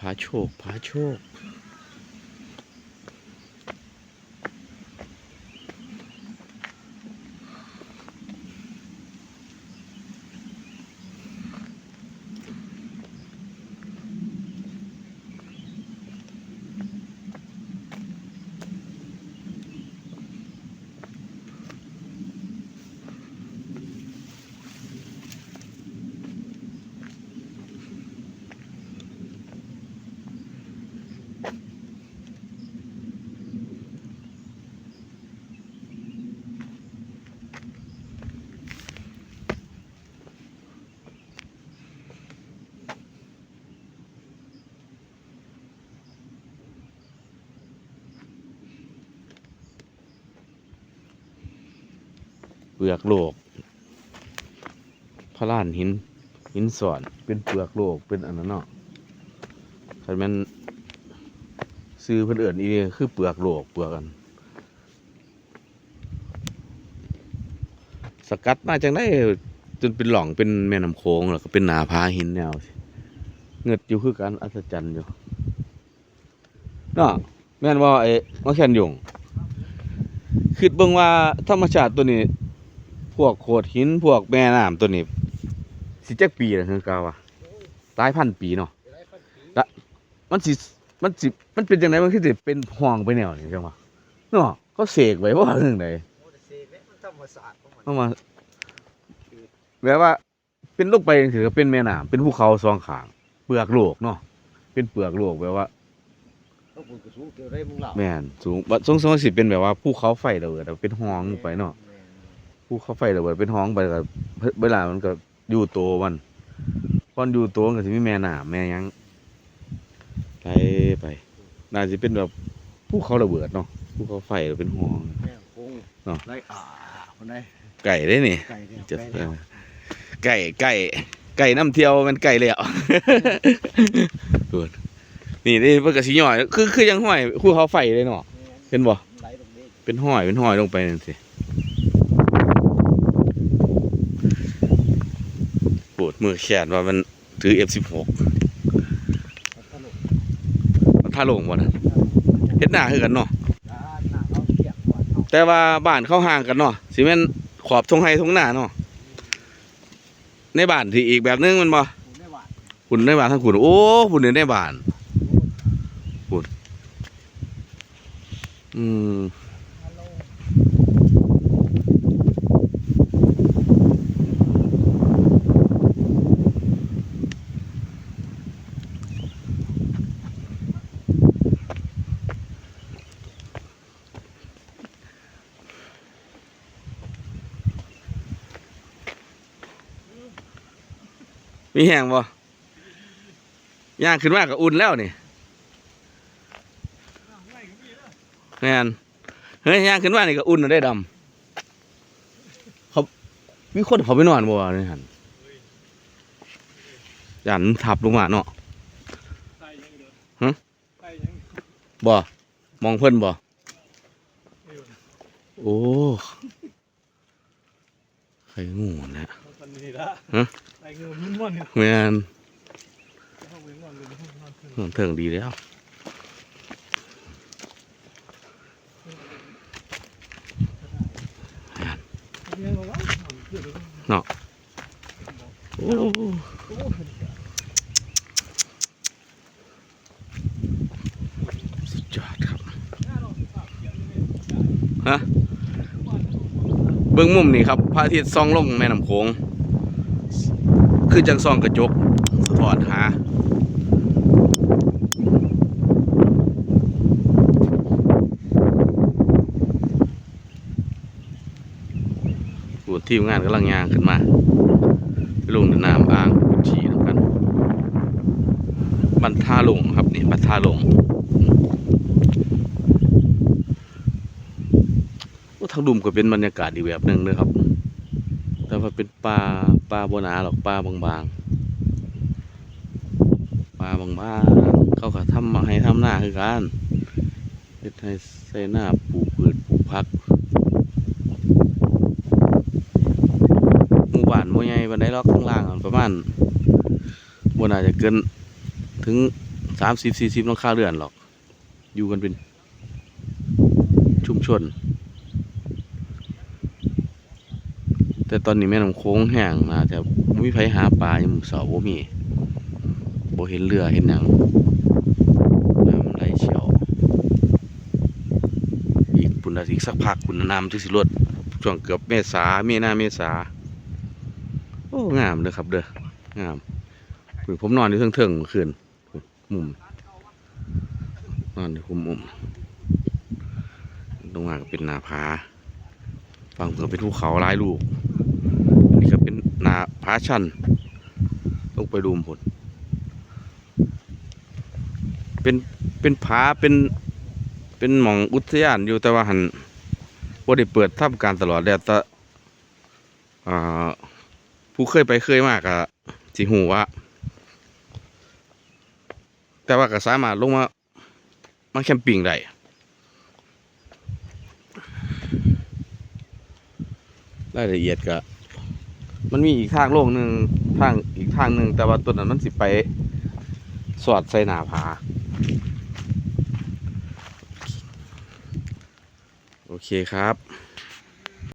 ผาโชคผาโชค ปลือกโลกพระล้านหินหินสอนเป็นเปลือกโลกเป็นอันนั้นเนาะคันแมันซื้อเพิ่อนเอื่นอีนี่คือเปลือกโลกเปลือกกัน สกัดมาจังได้จนเป็นหล่องเป็นแม่น้ำโค้งแล้วก็เป็นหนาพาหินแนวเงือดอยู่คือกันอัศจรรย์อยู่เนาะแม่นว่าไอ้มะแคนยงคิดเบิ่งว่าธรรมชาติตัวนี้ พวกโขดหินพวกแม่น้ำตัวนี้ สิเจักปีแล้วคือกาวะหลายพันปีเนาะละมันสิมันสิมันเป็นจังไดมันคือสิเป็นห้องไปแนวนี้จังวะเนาะเขาเสกไว้ว่าเรื่องใดโอ้แต่เสกเนี่ยมันธราสตร์ของมันเข้ามาแบบว่าเป็นลูกไปถือเป็นแม่น้ำเป็นภูเขาสองขาง เปลือกโลกเนาะเป็นเปลือกโลกแบบว่าแม่นสูงบัดทรงสิเป็นแบบว่าภูเขาไฟระเบิดอเป็นห้องไปเนาะ ภูเขาไฟระเบิดเป็นห้องไปก็เวลามันก็อยู่โตวมันพอนอยู่โตวมันก็สิมีแม่น้ำแม่หยังไปไปน่าจะเป็นแบบภูเขาระเบิดเนาะภูเขาไฟเป็นห้องแม่คงเนาะไรอ่าคนไหนไก่ได้นี่ไก่เนี่ยจะไก่เนี่ยไก่ไก่ไก่น้ำเที่ยวมันไก่แล้วดูนี่นี่เพิ่นก็สิย่อย คือคือยังห้อยภูเขาไฟเลยเนาะเห็นบ่ไหลลงนี้เป็นห้อยเป็นห้อยลงไปนั่นสิปวด มือแขนว่ามันถือ F16 มันท่าลงบ่นะเฮ็ดหน้าคือกันเนาะด้านหน้าเขาเปียกก่อนเอาแต่ว่าบ้านเข้าห่างกันเนาะสิแม่นขอบทงไห้ทงหน้าเนาะในบ้านที่อีกแบบนึงมันบ่คุณได้หวานในบ้านทั้งคุณโอ้คุณในบ้านอืม มีแห้งบ่ย่างขึ้นมาก็อุ่นแล้วนี่แมนเฮ้ยย่างขึ้นมานี่ก็อุ่นได้ดำเขามีคนเขาไปนอนบ่วะนี่หันยันทับลงมาเนาะใส่ยังเด้อหึบ่มองเพิ่นบ่โอ้ ใครงูนะมั นตันนี่ละฮะใส่เงินมันมันเนี่ยแม่นเข้าไปมันเลยมันขึ้นเถิงดีแล้วเงี้ยว่าเดี๋ยวโอ้โอ้สุดยอดครับหน้าเราสิครับเดี๋ยวนี้ฮะเบื้องมุมนี่ครับพระอาทิตย์ส่องลงแม่น้ำโขง คือจังส่องกระจกสะท้อนหาูทีมงานกำลังยางขึ้นมาไปลงน้ำอ่างกุชีนำกันบันท่าลงครับนี่บันท่าลงโอ้ทางดุมก็เป็นบรรยากาศอีกแบบหนึ่งเลยครับ แต่ว่าเป็นป่าป่าบหนาหรอกป่าบางๆป่าบางๆเขาก็ทำมาให้ทำหน้าคือกันเฮ็ดให้ใส่หน้าปลูกพืชปลูกผักหมู่บ้านบ่ใหญ่ปานใดหรอกข้างล่างประมาณบ่น่าจะเกินถึงสามสิบสี่สิบต้องค่าเรือนหรอก อยู่กันเป็นชุมชน แต่ตอนนี้แม่น้ำโค้งแห้งนะแต่บ่มีไผหาปลาอยู่หมู่เสาบ่มีบ่เห็นเรือเห็นหยังน้ำไหลเชี่ยวอีกปุ่นอาทิตย์สักพักปุ่นน้ำที่สิลดช่วงเกือบเมษาเมนาเมษาโอ้งามเด้อครับเด้องามผมนอนอยู่เทิงๆเมื่อคืนมุมนอนอยู่คุมมุมตรงมาก็เป็นนาผาฝั่งเพื่อเป็นภูเขาหลายลูก นี่ก็เป็นนาผาชันลงไปดูมผลเป็นเป็นผาเป็นเป็นหมองอุทยานอยู่แต่ว่าหันบ่าได้เปิดทำการตลอดแล้วแต่ผู้เคยไปเคยมากอะสิหูว่าแต่ว่าก็สามารถลงมามาแคมปิ้งได้รายละเอียดก็ มันมีอีกทางโลกหนึ่งทางอีกทางหนึ่งแต่ว่าตัวนั้นมันสิไป สอดใส่หนาผา โอเคครับ